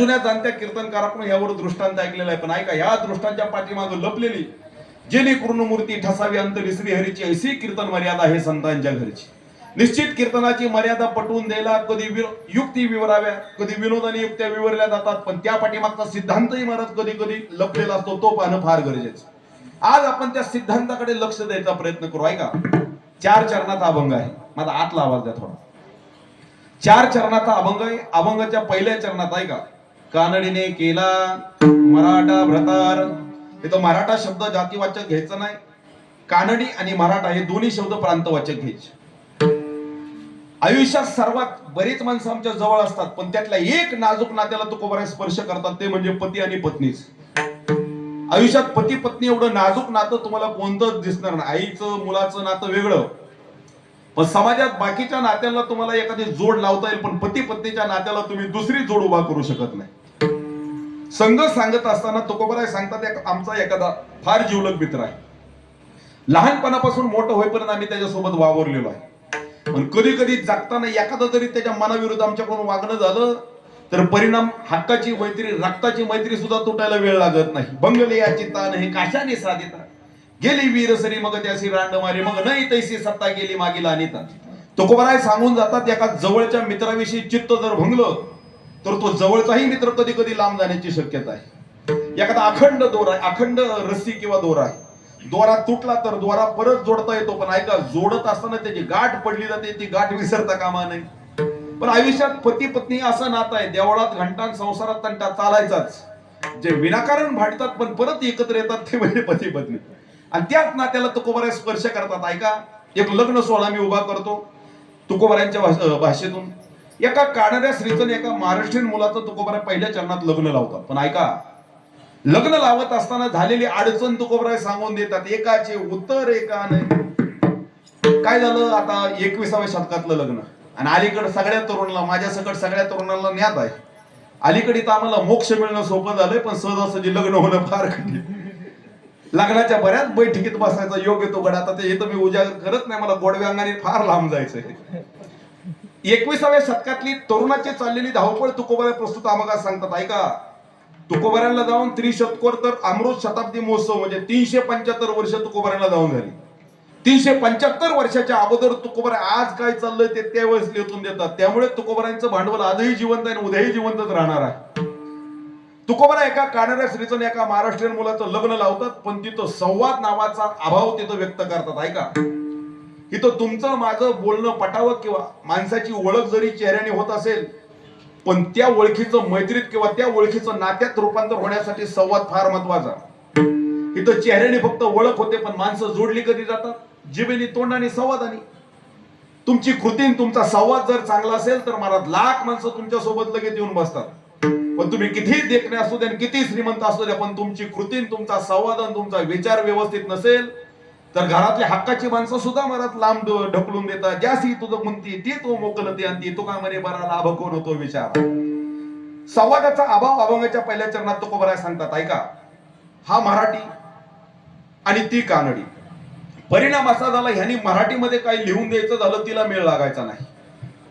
जुन्या जाणत्या कीर्तनकाराकडून यावर दृष्टांत ऐकलेला आहे. पण ऐका या दृष्टांच्या पाठीमागं लपलेली जेणेकरून मूर्ती ठसावी अंतरी श्रीहरीची ऐशी कीर्तन मर्यादा आहे संतांच्या घरची. निश्चित कीर्तनाची मर्यादा पटवून द्यायला कधी युक्ती विवराव्या कधी विनोदाने युक्त्या विवरल्या जातात पण त्या पाठीमागचा सिद्धांतही महाराज कधी कधी लपलेला असतो तो पाहणं फार गरजेचं आज आपण त्या सिद्धांताकडे लक्ष द्यायचा प्रयत्न करू. ऐका चार चरणाचा अभंग आहे. माझा आतला आवाज द्या थोडा. चार चरणाचा अभंग आहे. अभंगाच्या पहिल्या चरणात ऐका. कानडीने केला मराठा भ्रतार हे तो मराठा शब्द जातीवाचक घ्यायचा नाही. कानडी आणि मराठा हे दोन्ही शब्द प्रांतवाचक घ्यायचे. आयुष्यात सर्वात बरीच माणसं आमच्या जवळ असतात पण त्यातल्या एक नाजूक नात्याला तुकोबऱ्या स्पर्श करतात ते म्हणजे पती आणि पत्नीच. आयुष्यात पती पत्नी एवढं नाजूक नातं तुम्हाला कोणतंच दिसणार नाही. आईचं मुलाचं नातं वेगळं. पण समाजात बाकीच्या नात्याला तुम्हाला एखादी जोड लावता येईल पण पती पत्नीच्या नात्याला तुम्ही दुसरी जोड उभा करू शकत नाही. संघ सांगत असताना तुकोबराय सांगतात आमचा एखादा फार जीवलग मित्र आहे. लहानपणापासून मोठं होईपर्यंत आम्ही त्याच्यासोबत वावरलेलो आहे. पण कधी कधी जगताना एखादा जरी त्याच्या मनाविरुद्ध आमच्याकडून वागणं झालं तर परिणाम हक्काची मैत्री रक्ताची मैत्री सुद्धा तुटायला वेळ लागत नाही. बंगले याची तान हे काशाने साधिता? गेली वीरसरी मग त्याशी रांडमारी मग नाही तैसी सत्ता गेली मागील अनिता. तुकोबराय सांगून जातात एका जवळच्या मित्राविषयी चित्त जर भंगलं तर तो जवळचाही मित्र कधी कधी लांब जाण्याची शक्यता आहे. एखादा अखंड दोरा आहे अखंड रस्सी किंवा दोरा आहे. दोरा तुटला तर दोरा परत जोडता येतो पण ऐका जोडत असताना त्याची गाठ पडली जाते ती गाठ विसरता कामा नाही पण आयुष्यात पती पत्नी असं नातं आहे देवळात घंटान संसारात तंटा चालायचाच. जे विनाकारण भांडतात पण परत एकत्र येतात ते म्हणजे पती पत्नी आणि त्याच नात्याला तुकोबाऱ्या स्पर्श करतात. ऐका एक लग्न सोहळा मी उभा करतो तुकोबऱ्यांच्या भाषेतून. एका कानड्या स्त्रीचं एका महाराष्ट्रीयन मुलाचं तुकोबऱ्या पहिल्या चरणात लग्न लावतात. पण ऐका लग्न लावत असताना झालेली अडचण तुकोबराय सांगून देतात एकाचे उत्तर एका नाही. काय झालं? आता एकविसाव्या शतकातलं लग्न. आणि अलीकडे सगळ्या तरुणाला माझ्या सकट सगळ्या तरुणाला ज्ञात आहे. अलीकडे तर आम्हाला मोक्ष मिळणं सोपं झालंय पण सहजासहजी लग्न होणं फार कठीण. लग्नाच्या बऱ्याच बैठकीत बसायचा योग्य तो गड. आता ते तर मी उजागर करत नाही मला गोडव्या अंगाने फार लांब जायचंय. एकविसाव्या शतकातली तरुणाची चाललेली धावपळ तुकोबाऱ्या प्रस्तुत आम्हाला सांगतात ऐका. तुकोबाऱ्यांना जाऊन त्रिशतकोर तर अमृत शताब्दी महोत्सव म्हणजे तीनशे पंच्याहत्तर वर्ष तुकोबाऱ्यांना जाऊन झाली. तीनशे पंच्याहत्तर वर्षाच्या अगोदर तुकोबारा आज काय चाललंय ते त्यावेळेस लिहून देतात. त्यामुळे तुकोबाऱ्यांचं भांडवल आजही जिवंत आहे आणि उद्याही जिवंतच राहणार आहे. तुकोबारा एका कानाऱ्या स्त्रीचं एका महाराष्ट्रीयन मुलाचं लग्न लावतात पण तिथं संवाद नावाचा अभाव तिथं व्यक्त करतात ऐका. इथं तुमचं माझं बोलणं पटावं किंवा माणसाची ओळख जरी चेहऱ्याने होत असेल पण त्या ओळखीचं मैत्रीत किंवा त्या ओळखीचं नात्यात रूपांतर होण्यासाठी संवाद फार महत्त्वाचा इथं चेहऱ्याने फक्त ओळख होते पण माणसं जोडली कधी जातात? जिबेने तोंडाने संवादाने. तुमची कृतीन तुमचा संवाद जर चांगला असेल तर मला लाख माणसं तुमच्यासोबत लगेच येऊन बसतात. पण तुम्ही किती देखणे असू द्या आणि किती श्रीमंत असू द्या पण तुमची कृतीन तुमचा संवाद आणि तुमचा विचार व्यवस्थित नसेल तर घरातल्या हक्काची माणसं सुद्धा मनात लांब ढकलून देतात. ज्यासी तुझं म्हणती ती तो मोकलते आणि तो का म्हणे बरा लाभ कोण होतो विचार. संवादाचा अभाव अभंगाच्या पहिल्या चरणात तो कोबराय सांगतात ऐका हा मराठी आणि ती कानडी. परिणाम असा झाला ह्यानी मराठीमध्ये काही लिहून द्यायचं झालं तिला मेळ लागायचा नाही.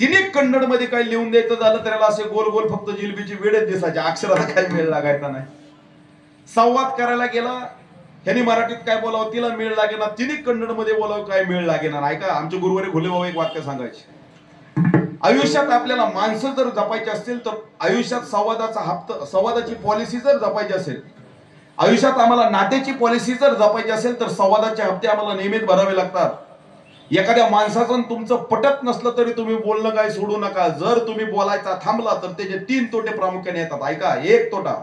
तिने कन्नडमध्ये काही लिहून द्यायचं झालं त्याला असे गोल गोल फक्त जिलबीची वेळेत दिसायचे. अक्षराला काही मेळ लागायचा नाही. संवाद करायला गेला त्यांनी मराठीत काय बोलावं तिला मेळ लागेना. तिने कन्नडमध्ये बोलावं काय मेळ लागेना. ऐका आमचे गुरुवारी घुले बाबा एक वाक्य सांगायचे. आयुष्यात आपल्याला माणसं जर जपायची असतील तर आयुष्यात संवादाचा हप्ता संवादाची पॉलिसी जर जपायची असेल आयुष्यात आम्हाला नात्याची पॉलिसी जर जपायची असेल तर संवादाचे हप्ते आम्हाला नियमित भरावे लागतात. एखाद्या माणसाचं तुमचं पटत नसलं तरी तुम्ही बोलणं काय सोडू नका. जर तुम्ही बोलायचा थांबला तर त्याचे तीन तोटे प्रामुख्याने येतात. ऐका एक तोटा.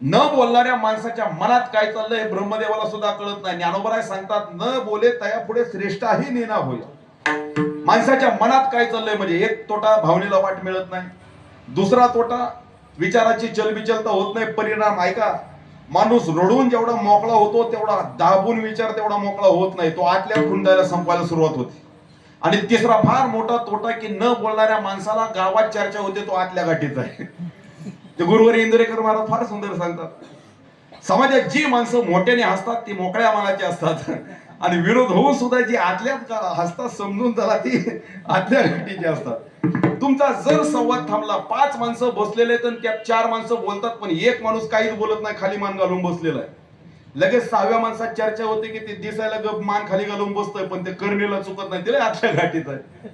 न बोलणाऱ्या माणसाच्या मनात काय चाललंय हे ब्रह्मदेवाला सुद्धा कळत नाही. ज्ञानोबराय सांगतात न बोले तया पुढे श्रेष्ठाही नेना होईल. माणसाच्या मनात काय चाललंय म्हणजे एक तोटा भावनेला वाट मिळत नाही. दुसरा तोटा विचाराची चलबिचलता होत नाही. परिणाम ऐका माणूस रडून जेवढा मोकळा होतो तेवढा दाबून विचार तेवढा मोकळा होत नाही. तो आतल्या खुंडायला संपवायला सुरुवात होते. आणि तिसरा फार मोठा तोटा की न बोलणाऱ्या माणसाला गावात चर्चा होते तो आतल्या गाठीचा आहे. ते गुरुवारी इंदुरेकर महाराज फार सुंदर सांगतात. समाजात जी माणसं मोठ्याने हसतात ती मोकळ्या मनाची असतात. आणि विरोध होऊन सुद्धा जी आतल्या हसतात समजून झाला ती आतल्या घाटीची असतात. तुमचा जर संवाद थांबला पाच माणसं बसलेले तर त्यात चार माणसं बोलतात पण एक माणूस काहीच बोलत नाही खाली मान घालून बसलेला आहे. लगेच सहाव्या माणसात चर्चा होते की ते दिसायला गप मान खाली घालून बसतोय पण ते करणीला चुकत नाही. तिला आतल्या घाटीत आहे.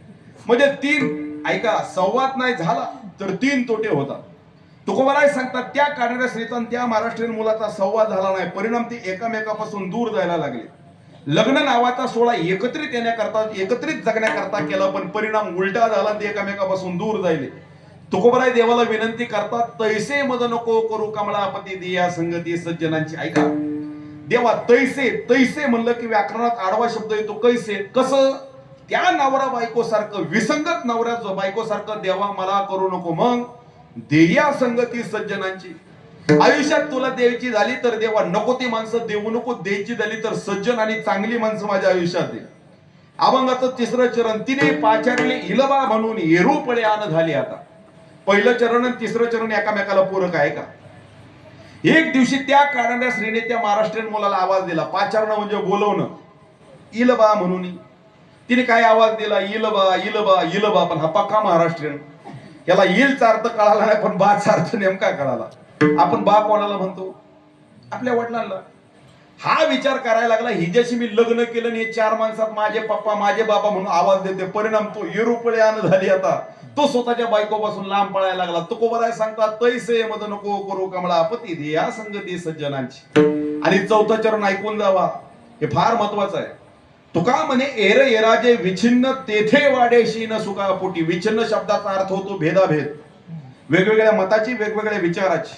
म्हणजे तीन ऐका संवाद नाही झाला तर तीन तोटे होतात. तुकोबाराय सांगतात त्या कार्यरत स्त्रीचा त्या महाराष्ट्रीयन मुलाचा संवाद झाला नाही. परिणाम ते एकामेकापासून दूर जायला लागले. लग्न नावाचा सोहळा एकत्रित येण्याकरता एकत्रित जगण्याकरता केला पण परिणाम उलटा झाला ते एकामेकापासून दूर जायले. तुकोबराय देवाला विनंती करतात तैसे मद नको करू कमळापती दिया संगती सज्जनांची. ऐका. देवा तैसे तैसे म्हणलं की व्याकरणात आडवा शब्द येतो कैसे? कसं? त्या नवरा बायको सारखं विसंगत नवऱ्या बायको सारखं देवा मला करू नको मग. देया संगती सज्जनांची. आयुष्यात तुला द्यायची झाली तर देवा नको ती माणसं देऊ नको द्यायची झाली तर सज्जन आणि चांगली माणसं माझ्या आयुष्यात दे. अभंगाचं तिसरं चरण तिने पाचारले इलबा म्हणून येरू आण आन झाली आता. पहिलं चरण आणि तिसरं चरण एकामेकाला पूरक आहे का? एक दिवशी त्या काढणाऱ्या श्रीने त्या महाराष्ट्रीयन मुलाला आवाज दिला. पाचारणं म्हणजे बोलवणं. इलबा म्हणून. तिने काय आवाज दिला? इलबा इलबा इलबा पण हा पक्का महाराष्ट्रीयन. याला इलचा अर्थ कळाला नाही पण बाचा अर्थ नेमका कळाला. आपण बा कोणाला म्हणतो आपल्या वडिलांना. हा विचार करायला लागला हिच्याशी मी लग्न केलं आणि हे चार माणसात माझे पप्पा माझे बाबा म्हणून आवाज देते. परिणाम तो येरुपळे आण झाली आता. तो स्वतःच्या बायकोपासून लांब पळायला लागला. तो कोबराय सांगतात तैसे मध नको करू कमळा पती दे या संगती सज्जनांची. आणि चौथा चरण ऐकून जावा हे फार महत्वाचं आहे. तुका म्हणे एर एराजे विछिन्न तेथे वाडेशी न सुखापोटी विछिन्न शब्दाचा अर्थ होतो भेदाभेद. वेगवेगळ्या मताची वेगवेगळ्या विचाराची.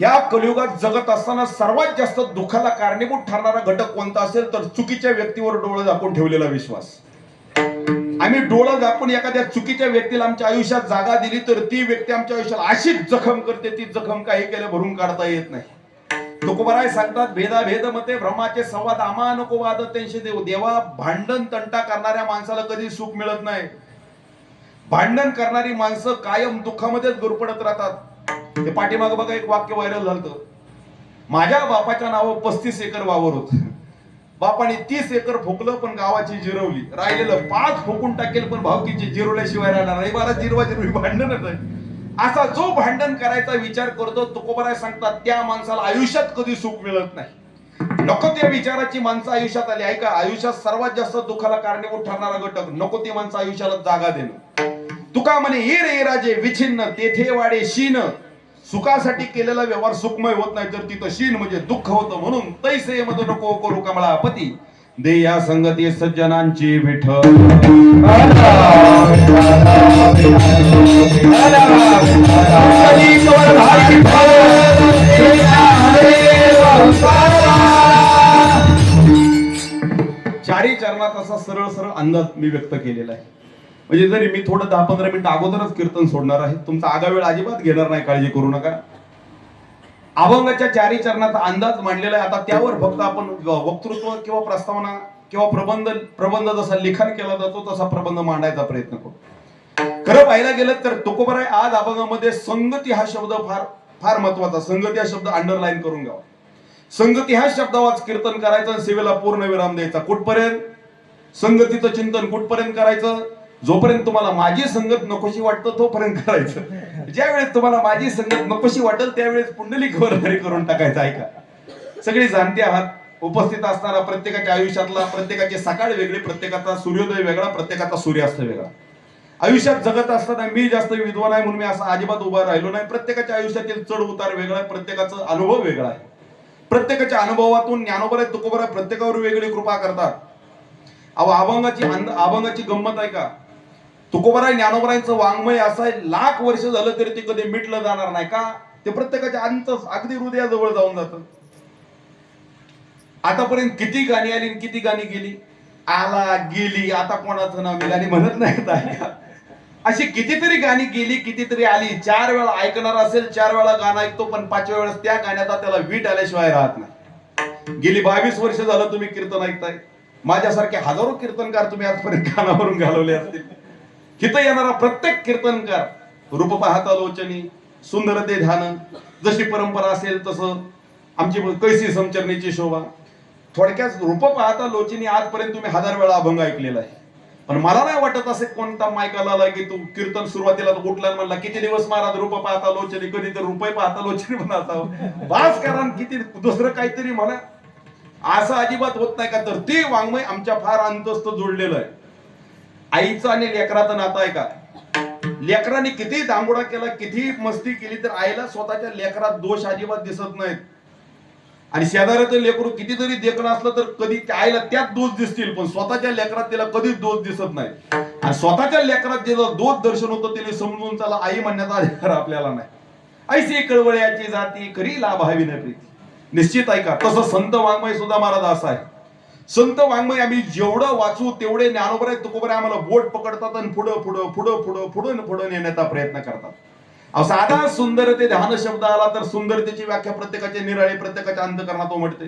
ह्या कलियुगात जगत असताना सर्वात जास्त दुःखाला कारणीभूत ठरणारा घटक कोणता असेल तर चुकीच्या व्यक्तीवर डोळं झाकून ठेवलेला विश्वास. आम्ही डोळं झाकून एखाद्या चुकीच्या व्यक्तीला आमच्या आयुष्यात जागा दिली तर ती व्यक्ती आमच्या आयुष्यात अशीच जखम करते ती जखम काही केल्या भरून काढता येत नाही. तुकोबराय सांगतात भेदाभेद मते भ्रमाचे संवाद आमा नको वाद देव. देवा भांडण तंटा करणाऱ्या माणसाला कधी सुख मिळत नाही. भांडण करणारी माणसं कायम दुःखामध्येच गुरपडत राहतात. ते पाठीमाग बघा एक वाक्य व्हायरल झालं माझ्या बापाच्या नावावर पस्तीस एकर वावर होत. बापाने तीस एकर फुकलं पण गावाची जिरवली. राहिलेलं पाच फुकून टाकेल पण भावकीची जिरवल्याशिवाय राहणार नाही. मला जिरवा जिरवी भांडणच आहे. असा जो भांडण करायचा विचार करतो तुकोबराय सांगतात त्या माणसाला आयुष्यात कधी सुख मिळत नाही. नको त्या विचाराची माणसं आयुष्यात आली. ऐका आयुष्यात सर्वात जास्त दुःखाला कारणीभूत ठरणारा घटक नको ती माणसं आयुष्याला जागा देणं. तुका म्हणे ये रे राजे विछिन्न तेथे वाडे शीन सुखासाठी केलेला व्यवहार सुखमय होत नाही तर तिथं शीन म्हणजे दुःख होतं म्हणून तैसे मध नको करू कमळा पती दे या संगती सज्जनांची विठ म्हणजे जरी मी थोडं दहा पंधरा मिनिटं अगोदरच कीर्तन सोडणार आहे तुमचा आगा वेळ अजिबात घेणार नाही काळजी करू नका. अभंगाच्या चारी चरणाचा अंदाज मांडलेला आहे आता त्यावर फक्त आपण वक्तृत्व किंवा प्रस्तावना किंवा प्रबंध प्रबंध जसा लिखाण केला जातो तसा प्रबंध मांडायचा प्रयत्न करू. खरं पाहायला गेलं तर तुकोबराय आज अभंगामध्ये संगती हा शब्द फार फार महत्त्वाचा संगती हा शब्द अंडरलाईन करून घ्यावा. संगती हा शब्दावाच कीर्तन करायचं सेवेला पूर्ण विराम द्यायचा. कुठपर्यंत? संगतीचं चिंतन कुठपर्यंत करायचं? जोपर्यंत तुम्हाला माझी संगत नकोशी वाटतं तोपर्यंत करायचं. ज्यावेळेस तुम्हाला माझी संगत नकोशी वाटेल त्यावेळेस पुंडलिक वरधारी करून टाकायचं ऐका. सगळी जाणते आहात. उपस्थित असणारा प्रत्येकाच्या आयुष्यातला प्रत्येकाची सकाळ वेगळी प्रत्येकाचा सूर्योदय वेगळा प्रत्येकाचा सूर्यास्त वेगळा. आयुष्यात जगत असताना मी जास्त विद्वान आहे म्हणून मी असं अजिबात उभा राहिलो नाही. प्रत्येकाच्या आयुष्यातील चढ उतार वेगळा आहे प्रत्येकाचा अनुभव वेगळा आहे. प्रत्येकाच्या अनुभवातून ज्ञानोबर आहे तुकोबर आहे प्रत्येकावर वेगळी कृपा करतात. अहो अभंगाची अभंगाची गंमत आहे का? तुकोबराय ज्ञानोबरायांचं वाङ्मय असं आहे लाख वर्ष झालं तरी ते कधी मिटलं जाणार नाही का? ते प्रत्येकाच्या अंत अगदी हृदयाजवळ जाऊन जातं. आतापर्यंत किती गाणी आली आणि किती गाणी गेली? आला गेली आता कोणाचं नाव मी म्हणत नाहीत अशी कितीतरी गाणी गेली कितीतरी आली. चार वेळा ऐकणार असेल चार वेळा गाणं ऐकतो पण पाचव्या वेळेस त्या गाण्याचा त्याला वीट आल्याशिवाय राहत नाही. गेली बावीस वर्ष झालं तुम्ही कीर्तन ऐकताय. माझ्यासारखे हजारो कीर्तनकार तुम्ही आजपर्यंत कानावरून घालवले असतील. तिथं येणारा प्रत्येक कीर्तनकार रूप पाहता लोचनी सुंदर ते ध्यान जशी परंपरा असेल तसं आमची कैसी समचरणीची शोभा. थोडक्यात रूप पाहता लोचनी आजपर्यंत तुम्ही हजार वेळा अभंग ऐकलेला आहे. पण मला नाही वाटत असे कोणता मायकाला आला की तू कीर्तन सुरुवातीला उठला कुठला म्हणला किती दिवस महाराज रूप पाहता लोचनी कधी तर रुपये पाहता लोचनी म्हणा बास कारण किती दुसरं काहीतरी म्हणा. असं अजिबात होत नाही का? तर ते वाङ्मय आमच्या फार अंतस्त जोडलेलं आहे. आईचं आणि लेकराचं नातं आहे का? लेकरांनी किती दांगोडा केला किती मस्ती केली तर आईला स्वतःच्या लेकरात दोष अजिबात दिसत नाहीत. आणि शेजाऱ्याचं लेकरू कितीतरी देखणं असलं तर कधी त्या आईला त्यात दोष दिसतील पण स्वतःच्या लेकरात तिला कधीच दोष दिसत नाही आणि स्वतःच्या लेकरात ज्याचं दोष दर्शन होतं तिला समजून त्याला आई म्हणण्याचा अधिकार आपल्याला नाही. ऐशी कळवळ्याची जाती खरी लाभ हवी नाही प्रीती. निश्चित ऐका तसं संत वाङ्मय सुद्धा महाराज असा आहे. संत वाङ्मय आम्ही जेवढं वाचू तेवढे ज्ञानोबर आहेत तुकोबर आम्हाला बोट पकडतात आणि पुढं पुढं पुढं पुढं पुढं पुढं नेण्याचा प्रयत्न करतात. अहो साधा सुंदरते ध्यान शब्द आला तर सुंदरतेची व्याख्या प्रत्येकाच्या निराळी प्रत्येकाच्या अंतकरणात उमटते.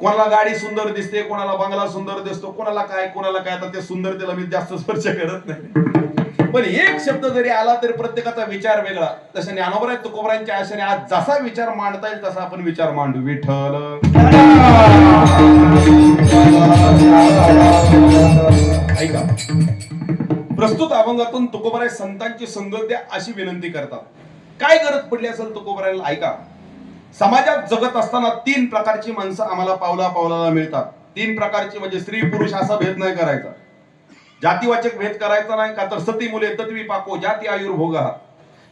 कोणाला गाडी सुंदर दिसते कोणाला बंगला सुंदर दिसतो कोणाला काय कोणाला काय आता ते सुंदरतेला मी जास्त स्पर्श करत नाही. पण एक शब्द जरी आला तरी प्रत्येकाचा विचार वेगळा. तसं ज्ञानोबर आहेत तुकोबरांच्या आशेने आज जसा विचार मांडता येईल तसा आपण विचार मांडू. विठ्ठल. प्रस्तुत तुकोबराय संतांची संगत द्या अशी विनंती करतात. काय गरज पडली असेल तुकोबरायला ऐका. समाजात जगत असताना तीन प्रकारची माणसं आम्हाला पावला पावलाला मिळतात. तीन प्रकारची म्हणजे स्त्री पुरुष असा भेद नाही करायचा. जातीवाचक भेद करायचा नाही का तर सती मुले तत्वी पाको जाती आयुर्भोग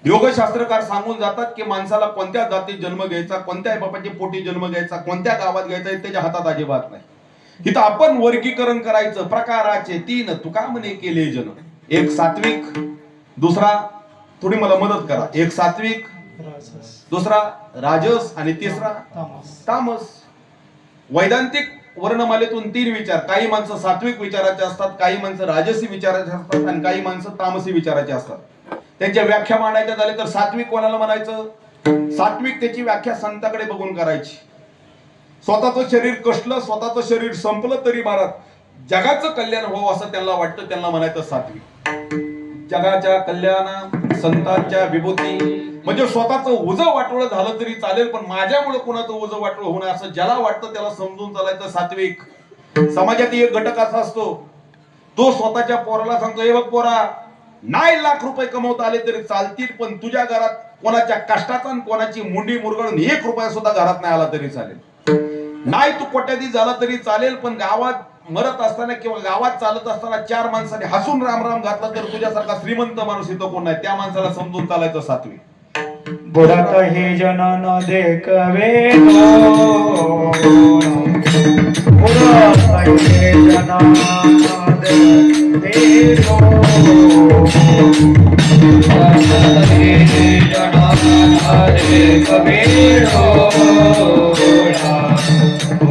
योगशास्त्रकार सांगून जातात की माणसाला कोणत्या जातीत जन्म घ्यायचा कोणत्या बापाची पोटी जन्म घ्यायचा कोणत्या गावात घ्यायचा हे त्याच्या हातात अजिबात नाही. इथं आपण वर्गीकरण करायचं प्रकाराचे तीन तुका म्हणे केले जन. एक सात्विक दुसरा थोडी मला मदत करा. एक सात्विक दुसरा राजस आणि तिसरा तामस. वैदांतिक वर्णमालेतून तीन विचार. काही माणसं सात्विक विचाराचे असतात काही माणसं राजसी विचाराचे असतात आणि काही माणसं तामसी विचाराचे असतात. त्यांच्या व्याख्या मांडायच्या झाल्या तर सात्विक कोणाला म्हणायचं? सात्विक त्याची व्याख्या संताकडे बघून करायची. स्वतःचं शरीर कसलं स्वतःचं शरीर संपलं तरी महाराज जगाचं कल्याण व्हावं असं त्यांना वाटतं त्यांना म्हणायचं सात्विक जगाच्या कल्याण संतांच्या विभूती म्हणजे स्वतःचं उजं वाटोळं झालं तरी चालेल पण माझ्यामुळे कोणाचं उजं वाटोळं होणं असं ज्याला वाटतं त्याला समजून चालायचं सात्विक. समाजात एक घटक असा असतो तो स्वतःच्या पोराला सांगतो हे बघ पोरा नाही लाख रुपये कमवता आले तरी चालतील पण तुझ्या घरात कोणाच्या कष्टाचा आणि कोणाची मुंडी मुरगळून एक रुपया सुद्धा घरात नाही आला तरी चालेल. नाही तू कोट्याधी झाला तरी चालेल पण गावात मरत असताना किंवा गावात चालत असताना चार माणसाने हसून राम राम घातला तर तुझ्यासारखा श्रीमंत माणूस इथं कोण नाही. त्या माणसाला समजून चालायचं सातवी. बुडत हे जनन देखवे बुडत देखो जनन देखवे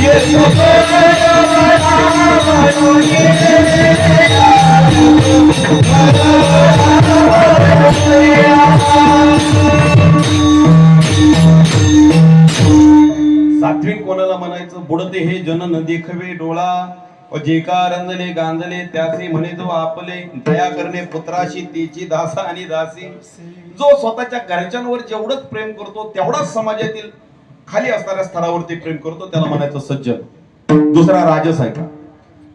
Yes, जे का रंजले गांजले त्याचे म्हणे जो आपले दया करणे पुत्राशी तिची दासा आणि दासी. जो स्वतःच्या घरच्यांवर जेवढंच प्रेम करतो तेवढाच समाजातील खाली असणाऱ्या स्तरावरती प्रेम करतो त्याला म्हणायचं सज्जन. दुसरा राजस आहे का?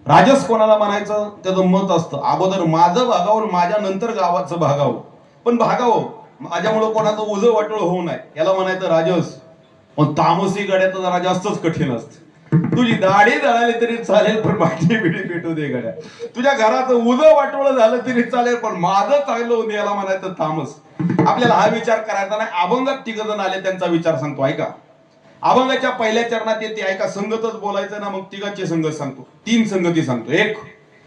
राजस कोणाला म्हणायचं? त्याचं मत असतं. अगोदर माझं भागावं माझ्या नंतर गावाचं भागावं. पण भागावं माझ्यामुळं कोणाचं उजं वाटोळ होऊ नये. याला म्हणायचं राजस. पण तामसी गड्यात जरा जास्तच कठीण असतं. तुझी दाढी जळाली तरी चालेल पण माझी बिडी पेटू दे गड्या. तुझ्या घराचं उदं वाटोळ झालं तरी चालेल पण माझं चांगलं होऊन याला म्हणायचं थांबस. आपल्याला हा विचार करायचा नाही. अभंगात तिघ जण आले त्यांचा विचार सांगतो ऐका. अभंगाच्या पहिल्या चरणात येते ऐका संगतच बोलायचं ना मग तिघांची संगत सांगतो. तीन संगती सांगतो. एक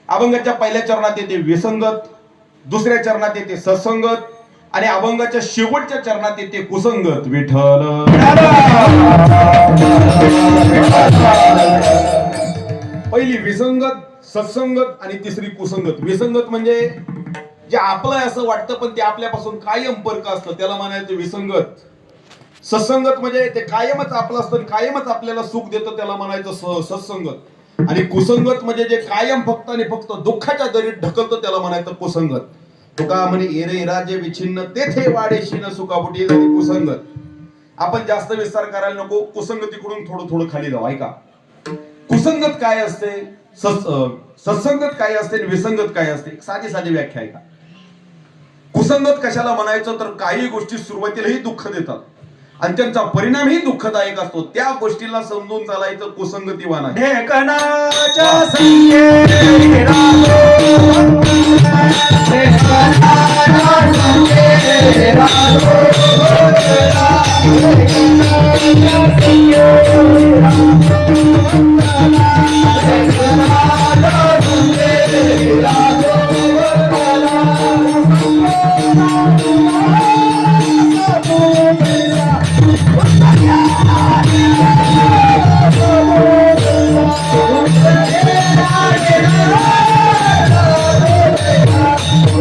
अभंगाच्या पहिल्या चरणात येते विसंगत. दुसऱ्या चरणात येते सत्संगत. आणि अभंगाच्या शेवटच्या चरणात येते कुसंगत विठ्ठल. पहिली विसंगत सत्संगत आणि तिसरी कुसंगत. विसंगत म्हणजे जे आपलं आहे असं वाटतं पण ते आपल्यापासून कायम परक असतं. त्याला म्हणायचं विसंगत. सत्संगत म्हणजे ते कायमच आपलं असतं आणि कायमच आपल्याला सुख देतं त्याला म्हणायचं सत्संगत. आणि कुसंगत म्हणजे जे कायम फक्त आणि फक्त दुःखाच्या दरीत ढकलतं त्याला म्हणायचं कुसंगत. तुका म्हणे एरे राजे विछिन्न तेथे वाडेशीन सुखापुटी झाली कुसंगत आपण जास्त विस्तार करायला नको कुसंगतीकडून थोडं थोडं खाली जाऊ ऐका. कुसंगत काय असते? सत्संगत काय असते विसंगत काय असते? साधी साधी व्याख्या आहे का कुसंगत कशाला म्हणायचं? तर काही गोष्टी सुरुवातीलाही दुःख देतात. आणि त्यांचा परिणामही दुःखदायक असतो. त्या गोष्टीला समजून चालायचं कुसंगती वाना